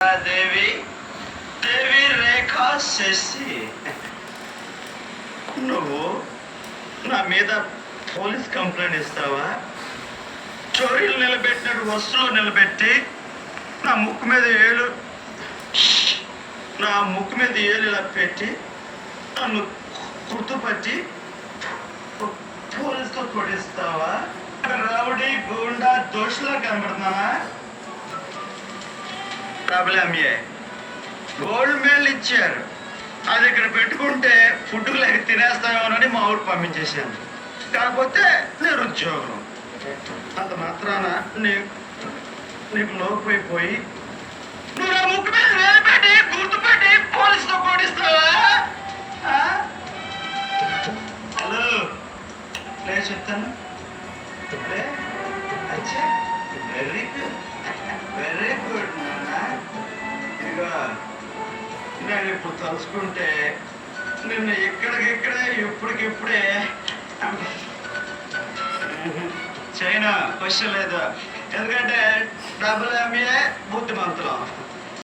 దేవి దేవి రేఖా శశి. నువ్వు నా మీద పోలీస్ కంప్లైంట్ ఇస్తావా? చోరీలు నిలబెట్టినట్టు వస్తువులు నిలబెట్టి నా ముక్కు మీద ఏలు నా ముక్కు మీద ఏలు ఇలా పెట్టి నన్ను గుర్తుపట్టి పోలీసుతో కొడిస్తావా రౌడీ గుండా దోషులా కనబడుతున్నానా? ప్రాబ్లమే గోల్డ్ మెడల్ ఇచ్చారు. అది ఇక్కడ పెట్టుకుంటే ఫుడ్ లేక తినేస్తామేమోనని మా ఊరు పంపించేశాను కాకపోతే నిరుద్యోగం అంత మాత్రాన నీకు నీకు లోపైపోయి నువ్వు నా ముక్కు మీద వేలు పెట్టి గుర్తుపెట్టి పోలీసుతో కొడిస్తావా హలో. లే చెప్తాను. అచ్చా. నేను ఇప్పుడు తలుచుకుంటే నిన్ను ఎక్కడికెక్కడే ఎప్పటికిప్పుడే చైనా క్వశ్చన్ లేదు. ఎందుకంటే డబ్బులు అమ్మే